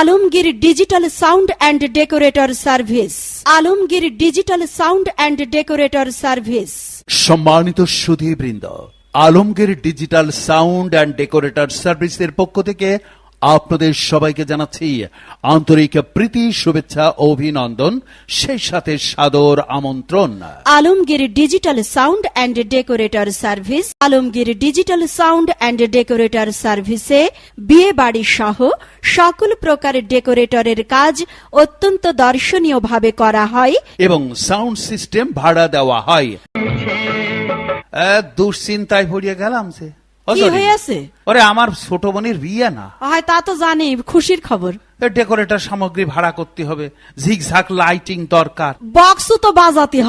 Alamgir digital sound and decorator service. Alamgir digital sound and decorator service. সম্মানিত সুধীবৃন্দ, Alamgir digital sound and decorator সার্ভিসের পক্ষ থেকে আপনাদের সবাইকে জানাচ্ছি আন্তরিক প্রীতি শুভেচ্ছা অভিনন্দন সেই সাথে সাদর আমন্ত্রণ। Alamgir digital sound and decorator service. Alamgir digital sound and decorator সার্ভিসে বিয়ে বাড়ি সহ সকল প্রকার ডেকোরেটরের কাজ অত্যন্ত দর্শনীয়ভাবে করা হয়। এবং সাউন্ড সিস্টেম ভাড়া দেওয়া হয়। দুশ্চিন্তায় ভরিয়ে গেলাম সে। কি হয়েছে? ওরে আমার ছোট বোনের বিয়ে না। হয় তা তো জানি খুশির খবর। ডেকোরেটর সামগ্রী ভাড়া করতে হবে ঝিকঝাক লাইটিং দরকার। বক্সও তো বাজাতে হবে।